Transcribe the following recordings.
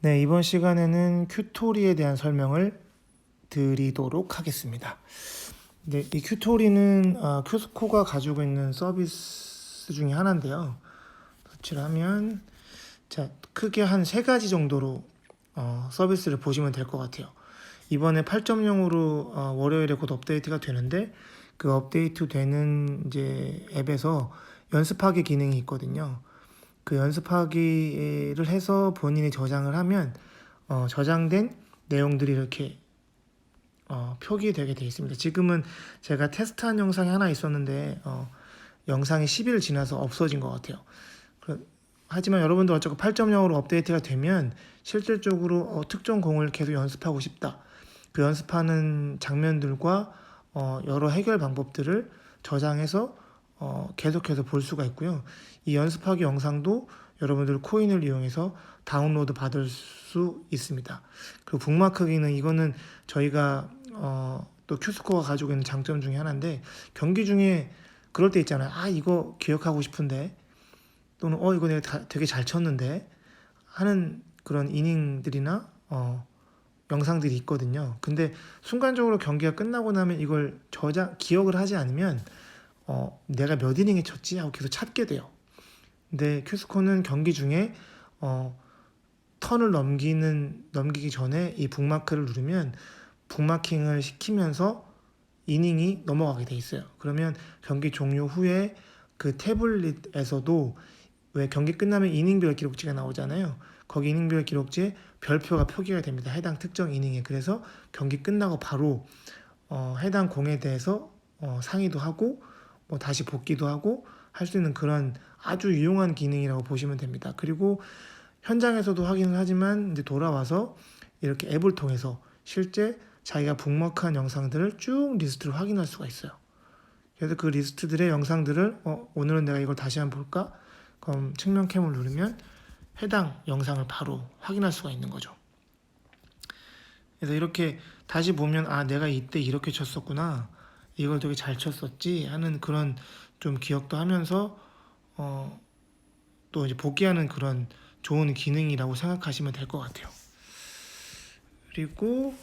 네, 이번 시간에는 큐토리에 대한 설명을 드리도록 하겠습니다. 네, 이 큐토리는 어, 큐스코가 가지고 있는 서비스 중에 하나인데요. 터치를 하면 자 크게 한 세 가지 정도로 어, 서비스를 보시면 될 것 같아요. 이번에 8.0으로 어, 월요일에 곧 업데이트가 되는데 그 업데이트 되는 이제 앱에서 연습하기 기능이 있거든요. 그 연습하기를 해서 본인이 저장을 하면 어, 저장된 내용들이 이렇게 어, 표기되게 되어 있습니다. 지금은 제가 테스트한 영상이 하나 있었는데 어, 영상이 10일 지나서 없어진 것 같아요. 그, 하지만 여러분도 어차피 8.0으로 업데이트가 되면 실질적으로 어, 특정 공을 계속 연습하고 싶다. 그 연습하는 장면들과 어, 여러 해결 방법들을 저장해서 어, 계속해서 볼 수가 있고요. 이 연습하기 영상도 여러분들 코인을 이용해서 다운로드 받을 수 있습니다. 그리고 북마크 기능 이거는 저희가 어, 또 큐스코가 가지고 있는 장점 중에 하나인데 경기 중에 그럴 때 있잖아요. 아 이거 기억하고 싶은데 또는 어 이거 내가 다, 되게 잘 쳤는데 하는 그런 이닝들이나 어, 영상들이 있거든요. 근데 순간적으로 경기가 끝나고 나면 이걸 저장 기억을 하지 않으면 어, 내가 몇 이닝에 쳤지 하고 계속 찾게 돼요. 근데 큐스코는 경기 중에 어, 턴을 넘기는 넘기기 전에 이 북마크를 누르면 북마킹을 시키면서 이닝이 넘어가게 돼 있어요. 그러면 경기 종료 후에 그 태블릿에서도 왜 경기 끝나면 이닝별 기록지가 나오잖아요. 거기 이닝별 기록지에 별표가 표기가 됩니다. 해당 특정 이닝에. 그래서 경기 끝나고 바로 어, 해당 공에 대해서 어, 상의도 하고 뭐 다시 복귀도 하고 할 수 있는 그런 아주 유용한 기능이라고 보시면 됩니다. 그리고 현장에서도 확인을 하지만 이제 돌아와서 이렇게 앱을 통해서 실제 자기가 북먹한 영상들을 쭉 리스트를 확인할 수가 있어요. 그래서 그 리스트들의 영상들을 어, 오늘은 내가 이걸 다시 한번 볼까? 그럼 측면캠을 누르면 해당 영상을 바로 확인할 수가 있는 거죠. 그래서 이렇게 다시 보면 아 내가 이때 이렇게 쳤었구나 이걸 되게 잘 쳤었지 하는 그런 좀 기억도 하면서 어, 또 이제 복귀하는 그런 좋은 기능이라고 생각하시면 될 것 같아요. 그리고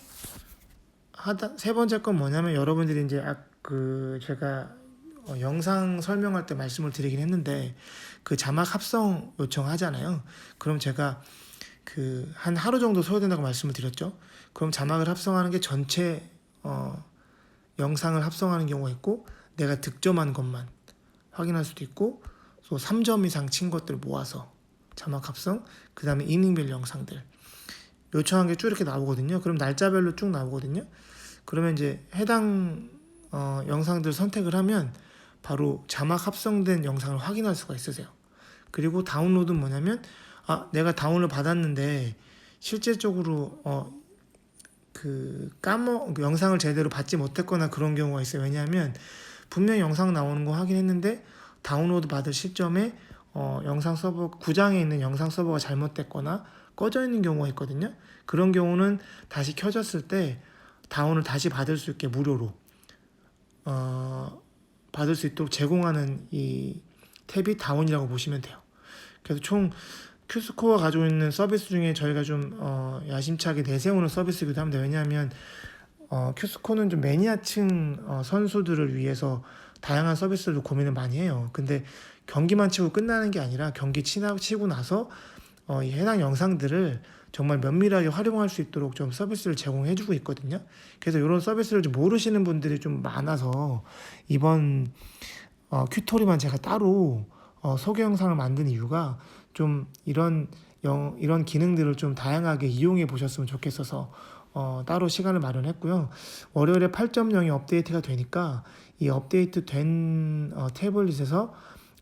하다 세 번째 건 뭐냐면 여러분들이 이제 아, 그 제가 어, 영상 설명할 때 말씀을 드리긴 했는데 그 자막 합성 요청하잖아요. 그럼 제가 그 한 하루 정도 소요된다고 말씀을 드렸죠. 그럼 자막을 합성하는 게 전체 어, 영상을 합성하는 경우가 있고 내가 득점한 것만 확인할 수도 있고 또 3점 이상 친 것들 모아서 자막 합성 그 다음에 이닝별 영상들 요청한 게 쭉 이렇게 나오거든요. 그럼 날짜별로 쭉 나오거든요. 그러면 이제 해당 어, 영상들 선택을 하면 바로 자막 합성된 영상을 확인할 수가 있으세요. 그리고 다운로드는 뭐냐면 아 내가 다운을 받았는데 실제적으로 어, 그 까먹 그 영상을 제대로 받지 못했거나 그런 경우가 있어요. 왜냐하면 분명 히 영상 나오는 거 확인했는데 다운로드 받을 시점에 어, 영상 서버 구장에 있는 영상 서버가 잘못됐거나 꺼져 있는 경우가 있거든요. 그런 경우는 다시 켜졌을 때 다운을 다시 받을 수 있게 무료로 어, 받을 수 있도록 제공하는 이 탭이 다운이라고 보시면 돼요. 그래서 총 큐스코어가 가지고 있는 서비스 중에 저희가 좀 어, 야심차게 내세우는 서비스이기도 합니다. 왜냐하면 어, 큐스코는 좀 매니아층 어, 선수들을 위해서 다양한 서비스를 고민을 많이 해요. 근데 경기만 치고 끝나는 게 아니라 경기 치나, 치고 나서 어, 이 해당 영상들을 정말 면밀하게 활용할 수 있도록 좀 서비스를 제공해주고 있거든요. 그래서 이런 서비스를 좀 모르시는 분들이 좀 많아서 이번 어, 큐토리만 제가 따로 어, 소개 영상을 만든 이유가 좀 이런 영, 이런 기능들을 좀 다양하게 이용해 보셨으면 좋겠어서 어, 따로 시간을 마련했고요. 월요일에 8.0이 업데이트가 되니까 이 업데이트 된 어, 태블릿에서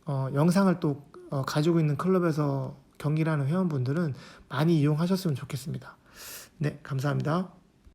어, 영상을 또 어, 가지고 있는 클럽에서 경기를 하는 회원분들은 많이 이용하셨으면 좋겠습니다. 네, 감사합니다.